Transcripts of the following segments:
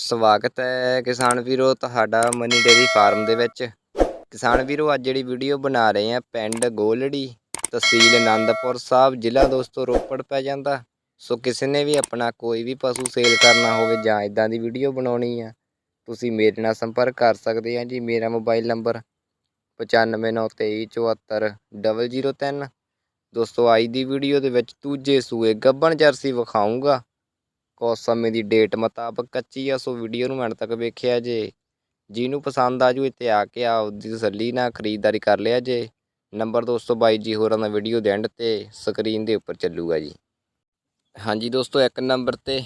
ਸਵਾਗਤ ਹੈ ਕਿਸਾਨ ਵੀਰੋ, ਤੁਹਾਡਾ ਮਨੀ ਡੇਰੀ ਫਾਰਮ ਦੇ ਵਿੱਚ। ਕਿਸਾਨ ਵੀਰੋ, ਅੱਜ ਜਿਹੜੀ ਵੀਡੀਓ ਬਣਾ ਰਹੇ ਆ ਪਿੰਡ ਗੋਲੜੀ, ਤਹਿਸੀਲ ਆਨੰਦਪੁਰ ਸਾਹਿਬ, ਜ਼ਿਲ੍ਹਾ ਦੋਸਤੋ ਰੋਪੜ ਪੈ ਜਾਂਦਾ। ਸੋ ਕਿਸੇ ਨੇ ਵੀ ਆਪਣਾ ਕੋਈ ਵੀ ਪਸ਼ੂ ਸੇਲ ਕਰਨਾ ਹੋਵੇ ਜਾਂ ਇਦਾਂ ਦੀ ਵੀਡੀਓ ਬਣਾਉਣੀ ਆ, ਤੁਸੀਂ ਮੇਰੇ ਨਾਲ ਸੰਪਰਕ ਕਰ ਸਕਦੇ ਆ ਜੀ। ਮੇਰਾ ਮੋਬਾਈਲ ਨੰਬਰ 9593244003 ਦੋਸਤੋ, ਅੱਜ ਦੀ ਵੀਡੀਓ ਦੇ ਵਿੱਚ ਦੂਜੇ ਸੂਏ ਗੱਬਣ ਜਰਸੀ ਵਿਖਾਉਂਗਾ ਕੁਛ ਸਮੇਂ ਦੀ ਡੇਟ ਮੁਤਾਬਕ ਕੱਚੀ ਆ, ਸੋ ਵੀਡੀਓ ਨੂੰ ਅੰਤ ਤੱਕ ਵੇਖਿਆ ਜੇ। ਜਿਹਨੂੰ ਪਸੰਦ ਆ ਜੂ ਇੱਥੇ ਆ ਕੇ ਆਪਦੀ ਤਸੱਲੀ ਨਾਲ ਖਰੀਦਦਾਰੀ ਕਰ ਲਿਆ ਜੇ। ਨੰਬਰ ਦੋਸਤੋ, ਬਾਈ ਜੀ ਹੋਰਾਂ ਦਾ ਵੀਡੀਓ ਦੇ ਐਂਡ ਤੇ ਸਕਰੀਨ ਦੇ ਉੱਪਰ ਚੱਲੂਗਾ ਜੀ। ਹਾਂਜੀ ਦੋਸਤੋ, ਇੱਕ ਨੰਬਰ ਤੇ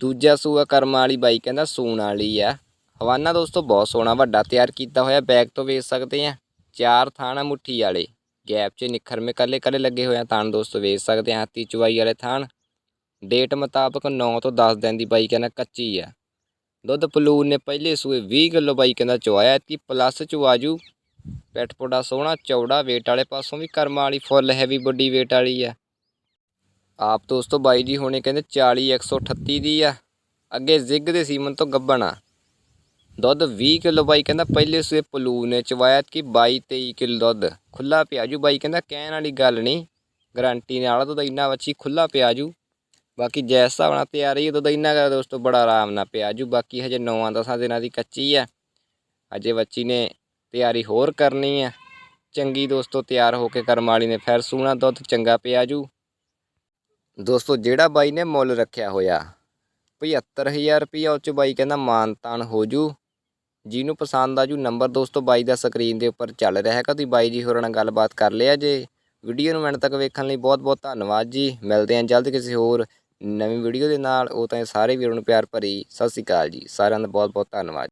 ਦੂਜਾ ਸੂਆ ਕਰਮਾਂ ਵਾਲੀ ਬਾਈ ਕਹਿੰਦਾ ਸੂਣ ਵਾਲੀ ਆ। ਹਵਾਨਾ ਦੋਸਤੋ, ਬਹੁਤ ਸੋਹਣਾ ਵੱਡਾ ਤਿਆਰ ਕੀਤਾ ਹੋਇਆ ਬੈਗ ਤੋਂ ਵੇਚ ਸਕਦੇ ਆ। ਚਾਰ ਥਾਣਾ ਮੁੱਠੀ ਵਾਲੇ, ਗੈਪ 'ਚ ਨਿਖਰਮੇ ਕੱਲੇ ਕੱਲੇ ਲੱਗੇ ਹੋਏ ਆ ਥਾਣ ਦੋਸਤੋ ਵੇਚ ਸਕਦੇ ਆ, ਹਾਥੀ ਚਵਾਈ ਵਾਲੇ ਥਾਣ। ਡੇਟ ਮੁਤਾਬਕ 9 ਤੋਂ 10 ਦਿਨ ਦੀ ਬਾਈ ਕਹਿੰਦਾ ਕੱਚੀ ਆ। ਦੁੱਧ ਪਲੂਨ ਨੇ ਪਹਿਲੇ ਸੂਏ 20 ਕਿਲੋ ਬਾਈ ਕਹਿੰਦਾ ਚਵਾਇਆ ਕਿ ਪਲੱਸ ਚਵਾਜੂ ਪੈਟ ਪੋੜਾ ਸੋਹਣਾ, ਚੌੜਾ, weight ਵਾਲੇ ਪਾਸੋਂ ਵੀ ਕਰਮਾਂ ਵਾਲੀ ਫੁੱਲ ਹੈਵੀ ਵੱਡੀ weight ਵਾਲੀ ਆ। ਆਪ ਦੋਸਤੋ ਬਾਈ ਜੀ ਹੁਣੇ ਕਹਿੰਦੇ 40 138 ਦੀ ਆ। ਅੱਗੇ ਜ਼ਿਗ ਦੇ ਸੀਮਨ ਤੋਂ ਗੱਬਣ ਆ। ਦੁੱਧ 20 ਕਿਲੋ ਬਾਈ ਕਹਿੰਦਾ ਪਹਿਲੇ ਸੂਏ ਪਲੂ ਨੇ ਚਵਾਇਆ ਕਿ 22 23 ਕਿਲੋ ਦੁੱਧ। ਖੁੱਲਾ ਪਿਆਜੂ ਬਾਈ ਕਹਿੰਦਾ ਕਹਿਣ ਵਾਲੀ ਗੱਲ ਨਹੀਂ। ਗਾਰੰਟੀ ਨਾਲ ਦੁੱਧ ਇੰਨਾ ਵੱਛੀ ਖੁੱਲਾ ਪਿਆਜੂ ਬਾਕੀ ਜੈਸ ਹਿਸਾਬ ਨਾਲ ਤਿਆਰੀ ਉਦੋਂ ਦੁੱਧ ਇੰਨਾ ਕਰ ਦੋਸਤੋ ਬੜਾ ਆਰਾਮ ਨਾਲ ਪਿਆ। ਜੂ ਬਾਕੀ ਹਜੇ 9-10 ਦਿਨਾਂ ਦੀ ਕੱਚੀ ਆ ਅਜੇ ਬੱਚੀ ਨੇ ਤਿਆਰੀ ਹੋਰ ਕਰਨੀ ਆ ਚੰਗੀ ਦੋਸਤੋ ਤਿਆਰ ਹੋ ਕੇ ਕਰਮ ਵਾਲੀ ਨੇ ਫਿਰ ਸੂਣਾ ਦੁੱਧ ਚੰਗਾ ਪਿਆ ਜੂ। ਦੋਸਤੋ, ਜਿਹੜਾ ਬਾਈ ਨੇ ਮੁੱਲ ਰੱਖਿਆ ਹੋਇਆ 75000 ਰੁਪਈਆ ਉਹ ਚ ਬਾਈ ਕਹਿੰਦਾ ਮਾਨ ਤਾਨ ਹੋ ਜੂ। ਜਿਹਨੂੰ ਪਸੰਦ ਆ ਜੂ, ਨੰਬਰ ਦੋਸਤੋ ਬਾਈ ਦਾ ਸਕਰੀਨ ਦੇ ਉੱਪਰ ਚੱਲ ਰਿਹਾ ਹੈਗਾ। ਤੁਸੀਂ ਬਾਈ ਜੀ ਹੋਰਾਂ ਨਾਲ ਗੱਲਬਾਤ ਕਰ ਲਿਆ ਜੇ। ਵੀਡੀਓ ਨੂੰ ਮਿੰਟ ਤੱਕ ਵੇਖਣ ਲਈ ਬਹੁਤ ਬਹੁਤ ਧੰਨਵਾਦ ਜੀ। ਮਿਲਦੇ ਹਾਂ ਜਲਦ ਕਿਸੇ ਹੋਰ ਨਵੀਂ ਵੀਡੀਓ ਦੇ ਨਾਲ ਉਹ ਤਾਂ ਸਾਰੇ ਵੀਰਾਂ ਨੂੰ ਪਿਆਰ ਭਰੀ ਸਤਿ ਸ਼੍ਰੀ ਅਕਾਲ ਜੀ। ਸਾਰਿਆਂ ਦਾ ਬਹੁਤ ਬਹੁਤ ਧੰਨਵਾਦ।